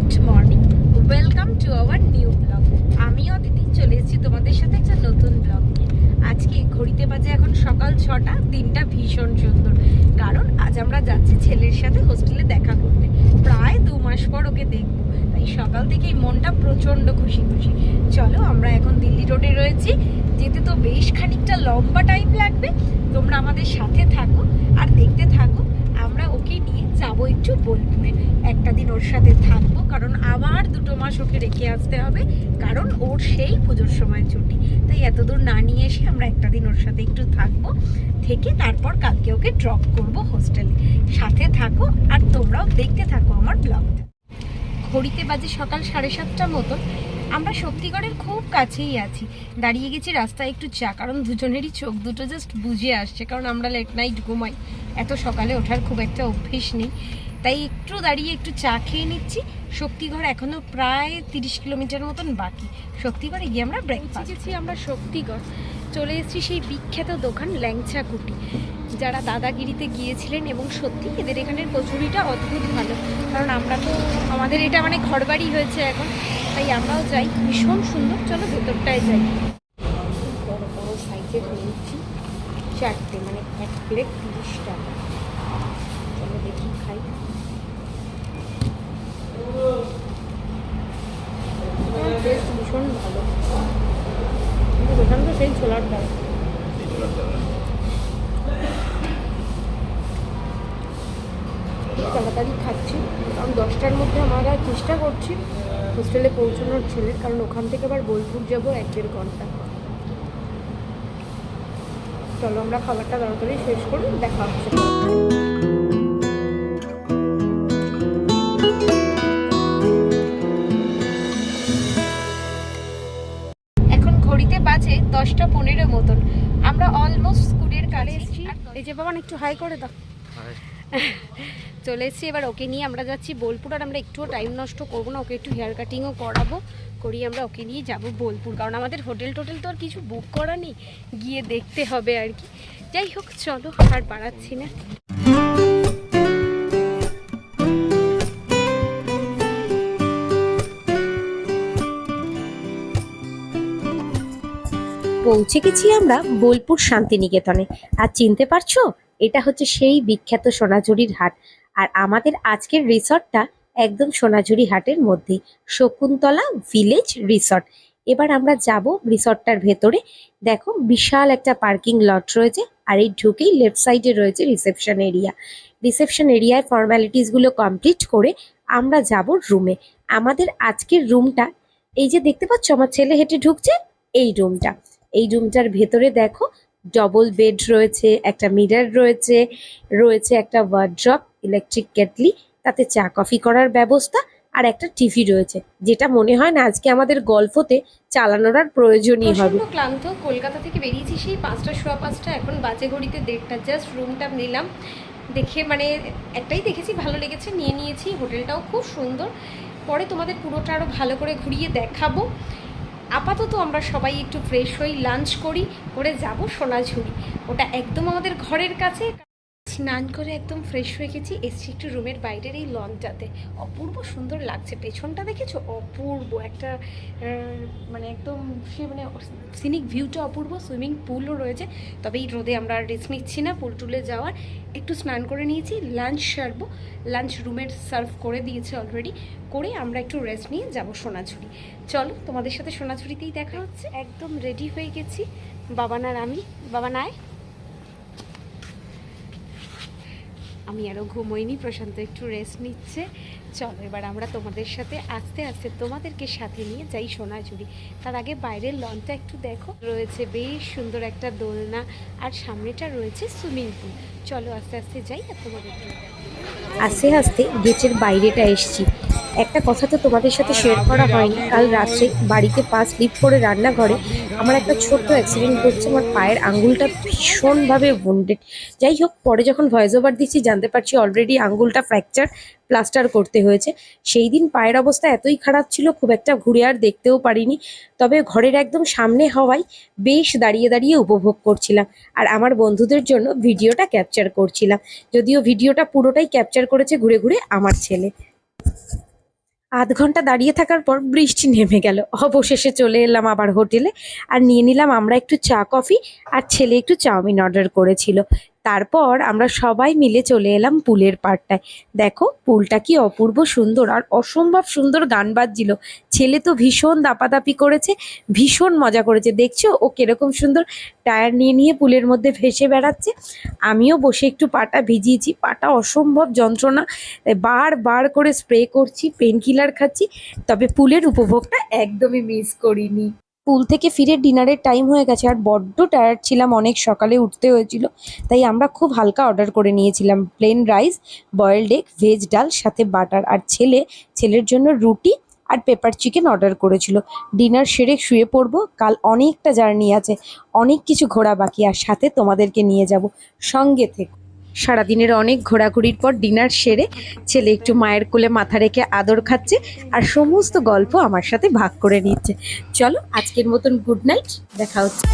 Good morning. Welcome to our new blog. আমি অদিতি চলে এসেছি তোমাদের সাথে একটা নতুন ব্লগ আজকে ঘড়িতে বাজে এখন সকাল ছটা, দিনটা ভীষণ সুন্দর। কারণ আজ আমরা যাচ্ছি ছেলের সাথে হোস্টেলে দেখা করতে। প্রায় দু মাস পর ওকে দেখব। তাই সকাল থেকেই মনটা প্রচণ্ড খুশি খুশি। চলো আমরা এখন দিল্লি রোডে রয়েছি। যেতে তো বেশ খানিকটা লম্বা টাইম লাগবে। তোমরা আমাদের সাথে থাকো আর দেখতে থাকো। ওকে নিয়ে যাব একটু বোলপুরে একটা দিন ওর সাথে থাকব, কারণ আবার দুটো মাস ওকে রেখে আসতে হবে, কারণ ওর সেই পুজোর সময় ছুটি। তাই এতদূর না নিয়ে এসে আমরা একটা দিন ওর সাথে একটু থাকব, থেকে তারপর কালকে ওকে ড্রপ করব হোস্টেলে সাথে থাকো আর তোমরাও দেখতে থাকো আমার ব্লগটা ঘড়িতে বাজে সকাল সাড়ে সাতটার মতন। আমরা শক্তিগড়ের খুব কাছেই আছি। দাঁড়িয়ে গেছি রাস্তায় একটু চা কারণ দুজনেরই চোখ দুটো জাস্ট বুঝে আসছে কারণ আমরা লেট নাইট ঘুমাই। এত সকালে ওঠার খুব একটা অভ্যেস নেই। তাই একটু দাঁড়িয়ে একটু চা খেয়ে নিচ্ছি। শক্তিগড় এখনও প্রায় তিরিশ কিলোমিটার মতন বাকি। শক্তিগড়ে গিয়ে আমরা ব্রেকফাস্ট আমরা শক্তিগড়। চলে এসেছি সেই বিখ্যাত দোকান ল্যাংচা কুটি যারা দাদাগিরিতে গিয়েছিলেন এবং সত্যি এদের এখানের কচুরিটা অদ্ভুত ভালো। কারণ আমরা তো, আমাদের এটা মানে ঘরবাড়ি হয়েছে এখন, তাই আমরাও যাই। ভীষণ সুন্দর। চলো ভেতরটায় যাই। বড় বড় সাইজে ধরে নিচ্ছি। চারটে মানে এক প্লেট তিরিশ টাকা। চলো দেখি, খাই। টেস্ট ভীষণ ভালো। কিন্তু দোকান তো সেই ছোলার ডাল তাড়াতাড়ি খাচ্ছি কারণ দশটার মধ্যে আমরা চেষ্টা করছি হোস্টেলে পৌঁছানোর ছেলের কারণ ওখান থেকে আবার বোলপুর যাব এক দেড় ঘণ্টা। চলো আমরা খাবারটা তাড়াতাড়ি শেষ করি দেখা হচ্ছে। এখন ঘড়িতে বাজে দশটা পনেরো মতন। আমরা অলমোস্ট স্কুলের এসেছি। এই যে বাবা একটু হাই করে দাও। চলে এসেছি, এবার ওকে নিয়ে আমরা যাচ্ছি বোলপুর, আর আমরা একটুও টাইম নষ্ট করব না, ওকে একটু হেয়ার কাটিংও করাবো, করিয়ে আমরা ওকে নিয়ে যাব বোলপুর, কারণ আমাদের হোটেল টোটেল তো আর কিছু বুক করা নেই, গিয়ে দেখতে হবে আর কি। যাই হোক, চলো, আর বাড়াচ্ছি না। পৌঁছে গেছি আমরা বোলপুর শান্তিনিকেতনে। আর চিনতে পারছ? এটা হচ্ছে সেই বিখ্যাত সোনাঝুরির হাট। আর আমাদের আজকের রিসর্টটা একদম সোনাঝুরি হাটের মধ্যে, শকুন্তলা ভিলেজ রিসর্ট। এবার আমরা যাব রিসর্টটার ভেতরে। দেখো, বিশাল একটা পার্কিং লট রয়েছে আর এই ঢুকেই লেফট সাইডে রয়েছে রিসেপশন এরিয়া রিসেপশন এরিয়ায় ফর্মালিটিসগুলো কমপ্লিট করে আমরা যাব রুমে আমাদের আজকের রুমটা এই যে দেখতে পাচ্ছ, আমার ছেলে হেঁটে ঢুকছে এই রুমটা এই রুমটার ভেতরে দেখো ডবল বেড রয়েছে, একটা মিরর রয়েছে রয়েছে একটা ওয়ার্ড্রপ ইলেকট্রিক কেটলি তাতে চা কফি করার ব্যবস্থা আর একটা টিভি রয়েছে। যেটা মনে হয় না আজকে আমাদের গল্পতে চালানোর আর প্রয়োজনই হবে। ক্লান্ত, কলকাতা থেকে বেরিয়েছি সেই পাঁচটা, সোয়া পাঁচটা, এখন বাজে ঘড়িতে দেড়টা জাস্ট রুমটা নিলাম। দেখে মানে একটাই দেখেছি, ভালো লেগেছে, নিয়ে নিয়েছি, হোটেলটাও খুব সুন্দর। পরে তোমাদের পুরোটা আরও ভালো করে ঘুরিয়ে দেখাবো। আপাতত আমরা সবাই একটু ফ্রেশ হই লাঞ্চ করি, করে যাব সোনাঝুরি। ওটা একদম আমাদের ঘরের কাছে। স্নান করে একদম ফ্রেশ হয়ে গেছি। এসছি একটু রুমের বাইরের এই লনটাতে। অপূর্ব সুন্দর লাগছে। পেছনটা দেখেছ? অপূর্ব একটা মানে একদম সে মানে সিনিক ভিউটা অপূর্ব। সুইমিং পুলও রয়েছে। তবে এই রোদে আমরা রেস্ট নিচ্ছি না। পুল টুলে যাওয়ার। একটু স্নান করে নিয়েছি। লাঞ্চ সারবো। লাঞ্চ রুমের সার্ভ করে দিয়েছে অলরেডি করে আমরা একটু রেস্ট নিয়ে যাব সোনাঝুরি। চলো, তোমাদের সাথে সোনাঝুরিতেই দেখা হচ্ছে। একদম রেডি হয়ে গেছি। বাবানার আমি। বাবানায় আমি আরও ঘুমোইনি, প্রশান্ত একটু রেস্ট নিচ্ছে। চলো, এবার আমরা তোমাদের সাথে আস্তে আস্তে তোমাদেরকে সাথে নিয়ে যাই সোনাঝুরি। তার আগে বাইরের লঞ্চটা একটু দেখো। রয়েছে বেশ সুন্দর একটা দোলনা আর সামনেটা রয়েছে সুইমিং পুল চলো আস্তে আস্তে যাই আর তোমাদের আস্তে আস্তে গেটের বাইরেটা এসছি। একটা কথা তো তোমাদের সাথে শেয়ার করা হয়নি। কাল রাত্রে বাড়িতে পা স্লিপ করে রান্নাঘরে আমার একটা ছোট্ট অ্যাক্সিডেন্ট করছে আমার পায়ের আঙ্গুলটা ভীষণভাবে wounded যাই হোক, পরে যখন ভয়েস ওভার দিচ্ছি, জানতে পারছি অলরেডি আঙ্গুলটা ফ্র্যাকচার প্লাস্টার করতে হয়েছে। সেই দিন পায়ের অবস্থা এতই খারাপ ছিল, খুব একটা ঘুরে আর দেখতেও পারিনি। তবে ঘরের একদম সামনে হওয়ায় বেশ দাঁড়িয়ে দাঁড়িয়ে উপভোগ করছিলাম আর আমার বন্ধুদের জন্য ভিডিওটা ক্যাপচার করছিলাম। যদিও ভিডিওটা পুরোটাই ক্যাপচার করেছে ঘুরে ঘুরে আমার ছেলে। আধ ঘণ্টা দাঁড়িয়ে থাকার পর বৃষ্টি নেমে গেল। অবশেষে চলে এলাম আবার হোটেলে আর নিয়ে নিলাম আমরা একটু চা, কফি আর ছেলে একটু চাউমিন অর্ডার করেছিল। তারপর আমরা সবাই মিলে চলে এলাম পুলের পাড়টায়। দেখো, পুলটা কি অপূর্ব সুন্দর আর অসম্ভব সুন্দর গান বাজছিল। ছেলে তো ভীষণ দাপাদাপি করেছে, ভীষণ মজা করেছে। দেখছ, ও কীরকম সুন্দর টায়ার নিয়ে নিয়ে পুলের মধ্যে ভেসে বেড়াচ্ছে। আমিও বসে একটু পাটা ভিজিয়েছি। পাটা অসম্ভব যন্ত্রণা। বার বার করে স্প্রে করছি পেন কিলার খাচ্ছি, তবে পুলের উপভোগটা একদমই মিস করিনি। পুল থেকে ফিরে ডিনারের টাইম হয়ে গেছে। আর বড্ড টায়ার্ড ছিলাম, অনেক সকালে উঠতে হয়েছিল। তাই আমরা খুব হালকা অর্ডার করে নিয়েছিলাম। Plain rice boiled egg veg dal, সাথে বাটার আর ছেলে, ছেলের জন্য রুটি আর পেপার চিকেন অর্ডার করেছিল। ডিনার সেরে শুয়ে পড়ব। কাল অনেকটা জার্নি আছে। অনেক কিছু ঘোরা বাকি। আর সাথে তোমাদেরকে নিয়ে যাব। সঙ্গে থেকে। সারাদিনের অনেক ঘোরাঘুরির পর ডিনার সেরে ছেলে একটু মায়ের কোলে মাথা রেখে আদর খাচ্ছে আর সমস্ত গল্প আমার সাথে ভাগ করে নিচ্ছে। চলো, আজকের মতন গুড নাইট দেখা হচ্ছে।